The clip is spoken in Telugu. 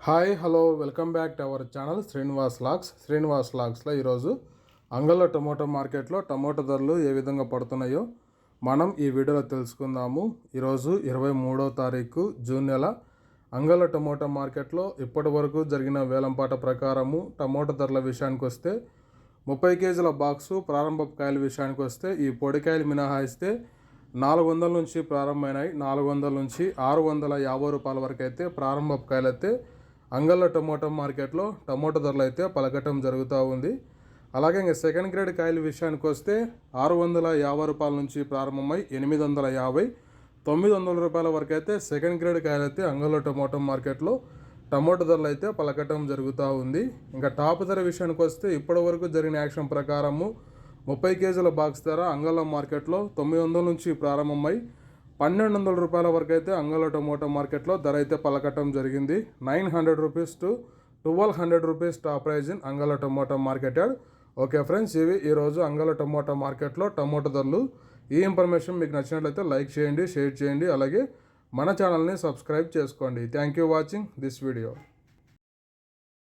Hi hello welcome back to our channel Srinivas lakhs. Srinivas లాక్స్లో ఈరోజు అంగళ్ళ టమోటో మార్కెట్లో టమోటా ధరలు ఏ విధంగా పడుతున్నాయో మనం ఈ వీడియోలో తెలుసుకుందాము. ఈరోజు ఇరవై మూడో తారీఖు జూన్ నెల. అంగళ్ళ టమోటా మార్కెట్లో ఇప్పటి వరకు జరిగిన వేలంపాట ప్రకారము టమోటా ధరల విషయానికి వస్తే ముప్పై కేజీల బాక్సు ప్రారంభ కాయల విషయానికి వస్తే ఈ పొడికాయలు మినహాయిస్తే నాలుగు వందల నుంచి ప్రారంభమైనాయి. నాలుగు వందల నుంచి ఆరు వందల యాభై రూపాయల వరకు అయితే ప్రారంభ కాయలు అయితే అంగళ్ళ టమోటా మార్కెట్లో టమోటా ధరలు అయితే పలకటం జరుగుతూ ఉంది. అలాగే ఇంకా సెకండ్ గ్రేడ్ కాయల విషయానికి వస్తే ఆరు వందల యాభై రూపాయల నుంచి ప్రారంభమై ఎనిమిది వందల యాభై తొమ్మిది వందల రూపాయల వరకు అయితే సెకండ్ గ్రేడ్ కాయలు అయితే అంగళ్ళ టమోటా మార్కెట్లో టమోటా ధరలు అయితే పలకటం జరుగుతూ ఉంది. ఇంకా టాప్ ధర విషయానికి వస్తే ఇప్పటి వరకు జరిగిన యాక్షన్ ప్రకారము ముప్పై కేజీల బాక్స్ ధర అంగళ మార్కెట్లో తొమ్మిది వందల నుంచి ప్రారంభమై పన్నెండు వందల రూపాయల వరకు అయితే అంగళ టమోటా మార్కెట్లో ధర అయితే పలకటం జరిగింది. Nine hundred rupees to twelve hundred rupees top prize in Angallu tomato market yard okay friends ఇవి ఈరోజు అంగళ టమోటా మార్కెట్లో టమోటా ధరలు. ఈ ఇన్ఫర్మేషన్ మీకు నచ్చినట్లయితే లైక్ చేయండి షేర్ చేయండి. అలాగే మన ఛానల్ని సబ్స్క్రైబ్ చేసుకోండి. Thank you watching this video.